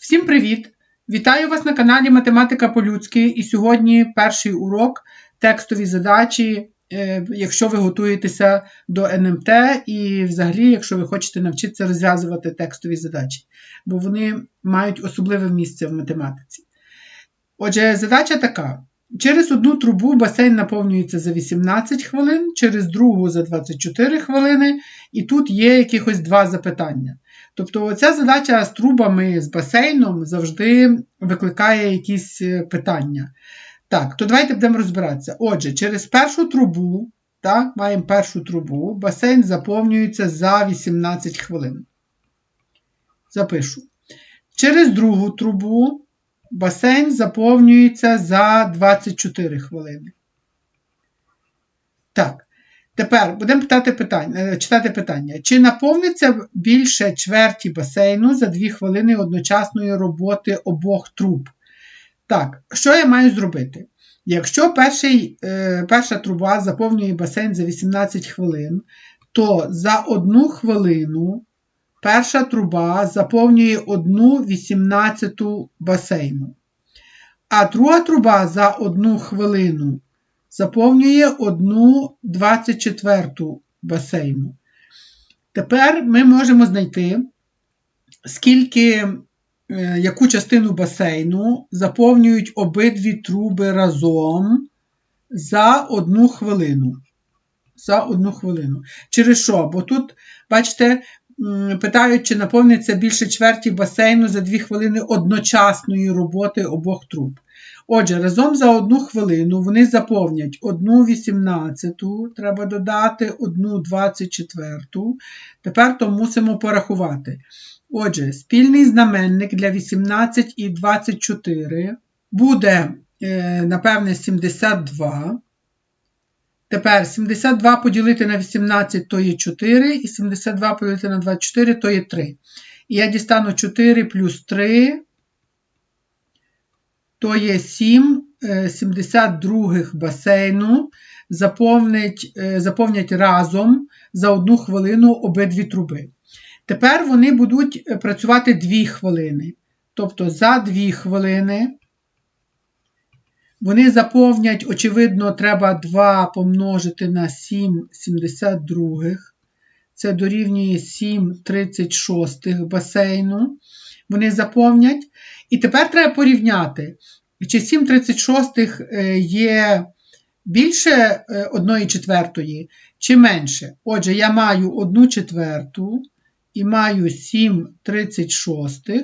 Всім привіт! Вітаю вас на каналі Математика по-людськи. І сьогодні перший урок текстові задачі, е, якщо ви готуєтеся до НМТ, і взагалі, якщо ви хочете навчитися розв'язувати текстові задачі, бо вони мають особливе місце в математиці. Отже, задача така: через одну трубу басейн наповнюється за 18 хвилин, через другу за 24 хвилини, і тут є якихось два запитання. Тобто ця задача з трубами, з басейном завжди викликає якісь е, питання. Так, то давайте будемо розбиратися. Отже, через першу трубу, так, маємо першу трубу, басейн заповнюється за 18 хвилин. Запишу. Через другу трубу басейн заповнюється за 24 хвилини. Так. Тепер будемо питати питання, читати питання. Чи наповниться більше чверті басейну за 2 хвилини одночасної роботи обох труб? Так, що я маю зробити? Якщо перший, е, перша труба заповнює басейн за 18 хвилин, то за одну хвилину перша труба заповнює одну 18 басейну. А друга труба за одну хвилину заповнює одну 24 басейну. Тепер ми можемо знайти, скільки, е, яку частину басейну заповнюють обидві труби разом за одну хвилину. За одну хвилину. Через що? Бо тут, бачите, питають, чи наповниться більше чверті басейну за 2 хвилини одночасної роботи обох труб. Отже, разом за одну хвилину вони заповнять одну 18, треба додати одну 24. Тепер то мусимо порахувати. Отже, спільний знаменник для 18 і 24 буде, е, напевне, 72. Тепер 72 поділити на 18 то є 4, і 72 поділити на 24 то є 3. І я дістану 4 плюс 3 то є 7 72 е, басейну заповнять, е, заповнять разом за одну хвилину обидві труби. Тепер вони будуть е, працювати 2 хвилини. Тобто за 2 хвилини вони заповнять, очевидно, треба 2 помножити на 7 72. Це дорівнює 7 36 басейну. Вони заповнять. І тепер треба порівняти, чи 7,36 е, є більше 1 е, четвертої, чи менше. Отже, я маю 1 четверту і маю 7,36,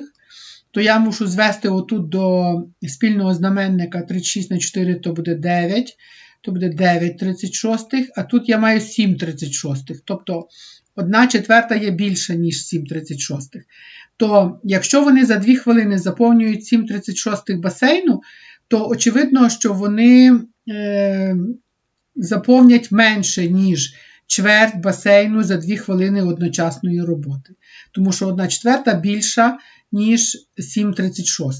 то я мушу звести отут до спільного знаменника 36 на 4, то буде 9, то буде 9,36, а тут я маю 7,36. Тобто 1 четверта є більша, ніж 7,36 то якщо вони за 2 хвилини заповнюють 7,36 басейну, то очевидно, що вони е, заповнять менше, ніж чверть басейну за 2 хвилини одночасної роботи. Тому що 1 четверта більша, ніж 7,36.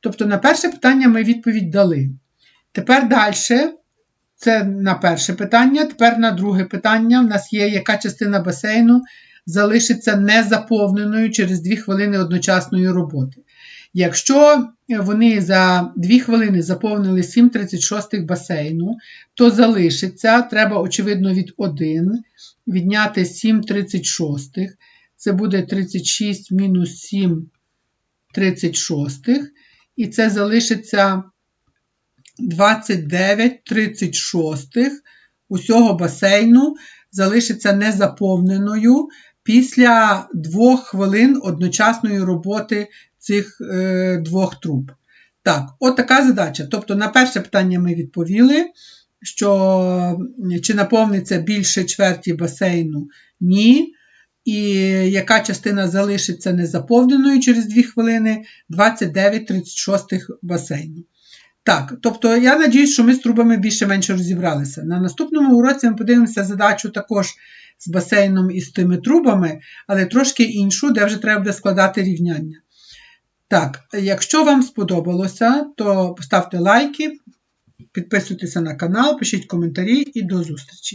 Тобто, на перше питання ми відповідь дали. Тепер далі. Це на перше питання. Тепер на друге питання. У нас є яка частина басейну залишиться незаповненою через 2 хвилини одночасної роботи. Якщо вони за 2 хвилини заповнили 7,36 басейну, то залишиться, треба, очевидно, від 1 відняти 7,36. Це буде 36 мінус 7 36. І це залишиться 29 36 усього басейну залишиться незаповненою після двох хвилин одночасної роботи цих е, двох труб. Так, от така задача. Тобто, на перше питання ми відповіли, що чи наповниться більше чверті басейну? Ні. І яка частина залишиться незаповненою через 2 хвилини 29-36 басейну. Так, тобто я надіюсь, що ми з трубами більше-менше розібралися. На наступному уроці ми подивимося задачу також з басейном і з тими трубами, але трошки іншу, де вже треба буде складати рівняння. Так, якщо вам сподобалося, то ставте лайки, підписуйтеся на канал, пишіть коментарі і до зустрічі!